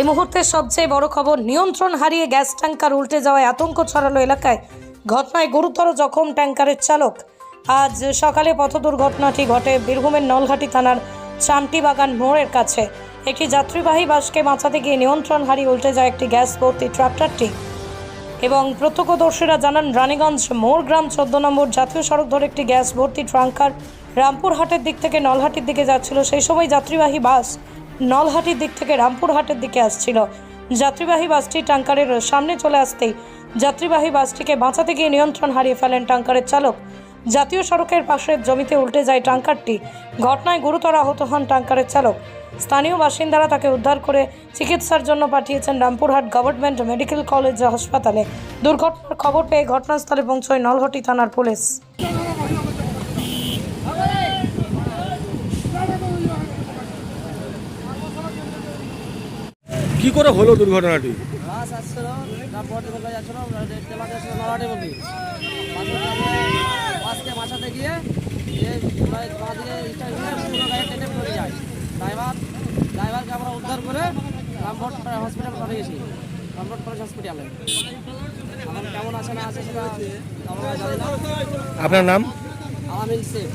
এই মুহূর্তে সবচেয়ে বড় খবর, নিয়ন্ত্রণ হারিয়ে গ্যাস ট্যাঙ্কার উল্টে যাওয়ায় আতঙ্ক ছড়ালো এলাকায়। ঘটনায় গুরুতর জখম ট্যাঙ্কারের চালক। আজ সকালে পথ দুর্ঘটনাটি ঘটে বীরভূমের নলঘাটি থানার চামটি বাগান মোড়ের কাছে। একটি যাত্রীবাহী বাসকে বাঁচাতে গিয়ে নিয়ন্ত্রণ হারিয়ে উল্টে যায় একটি গ্যাস ভর্তি ট্রাক্টরটি। এবং প্রত্যক্ষদর্শীরা জানান, রানীগঞ্জ মোড় গ্রাম চোদ্দ নম্বর জাতীয় সড়ক ধরে একটি গ্যাস ভর্তি ট্রাঙ্কার রামপুরহাটের দিক থেকে নলহাটির দিকে যাচ্ছিল। সেই সময় যাত্রীবাহী বাস নলহাটির দিক থেকে রামপুরহাটের দিকে আসছিল। যাত্রীবাহী বাসটি ট্যাঙ্কারের সামনে চলে আসতেই যাত্রীবাহী বাসটিকে বাঁচাতে গিয়ে নিয়ন্ত্রণ হারিয়ে ফেলেন ট্যাঙ্কারের চালক। জাতীয় সড়কের পাশের জমিতে উল্টে যায় ট্যাঙ্কারটি। ঘটনায় গুরুতর আহত হন ট্যাঙ্কারের চালক। স্থানীয় বাসিন্দারা তাকে উদ্ধার করে চিকিৎসার জন্য পাঠিয়েছেন রামপুরহাট গভর্নমেন্ট মেডিকেল কলেজ হাসপাতালে। দুর্ঘটনার খবর পেয়ে ঘটনাস্থলে পৌঁছয় নলহটি থানার পুলিশ। কি করে হলো দুর্ঘটনাটি? বাস আসছিল যাচ্ছিল আসছিল নলাটি বাসকে বাঁচাতে গিয়ে টেনে পড়ে যায়। ড্রাইভার ড্রাইভারকে আমরা উদ্ধার করে হসপিটাল কলেজ হসপিটালে কেমন আছে না আছে সেটা আমরা জানি না। আপনার নাম? আলামিন শেখ